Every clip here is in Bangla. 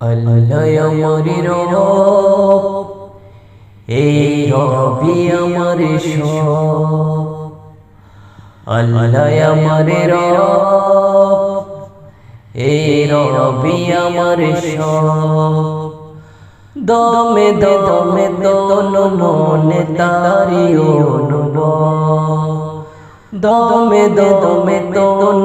আল্লাহ আমার রব এই রবি আমার সব আল্লাহ আমার রব এই রবি আমার সব দমে দমে দোন মনে তারি অনুভব দমে দমে দোন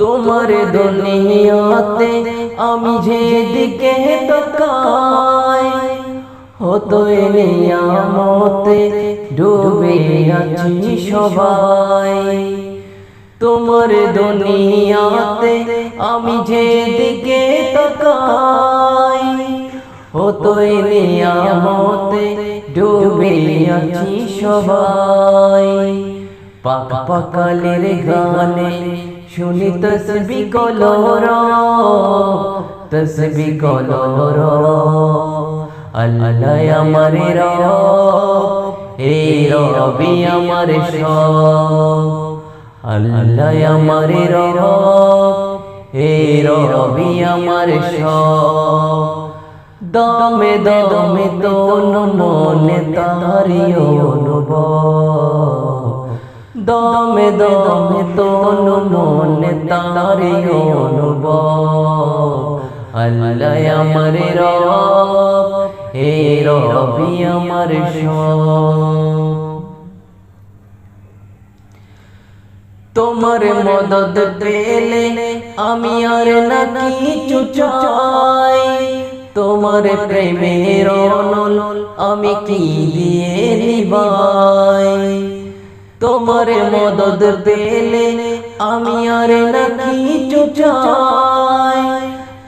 তোমার দুনিয়াতে আমি যেদিকে তাকাই হতো নিয়ামতে ডুবে আছি সবাই। তোমার দুনিয়াতে আমি যেদিকে তাকাই হতো নিয়ামতে ডুবে আছি সবাই। পাক পাকালের গানে শুনি তসবি কলর তসবি কলর আল্লাহ আমার এই রবি আমার আল্লাহ আমার এই রবি আমার দমে দমে তোন মনে তারি অনুভব। দমে দমে তোন মনে তারি অনুভব। আল্লাহ আমার রব এই রবি আমার তোমার মদত পেলে আমি আর না কিছু চাই। তোমার প্রেমের অনল আমি কি দিয়ে নিবাই? তোমার মদত পেলে আমি আর না কিছু চাই।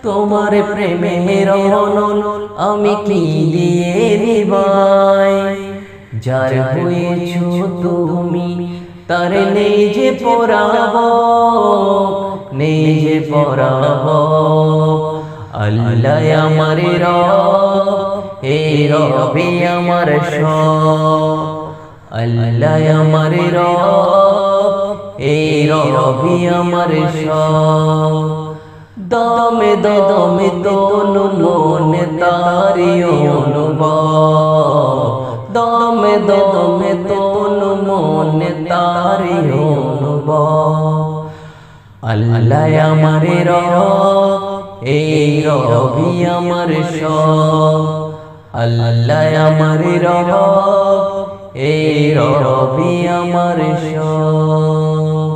তোমার প্রেমের অনল আমি কি দিয়ে নিবাই? যার হয়েছো তুমি, তার নেই যে পরাব, নেই যে পরাব। আল্লাহ আমার রব, এই রবি আমার সব। আল্লাহ আমার রব, এই রবি আমার সব। দমে দমে তোন মনে তারি অনুভব। দমে দমে তোন মনে তারি অনুভব। আল্লাহ আমার রব, এই রবি আমার সব। আল্লাহ আমার রব এই রবি আমার সব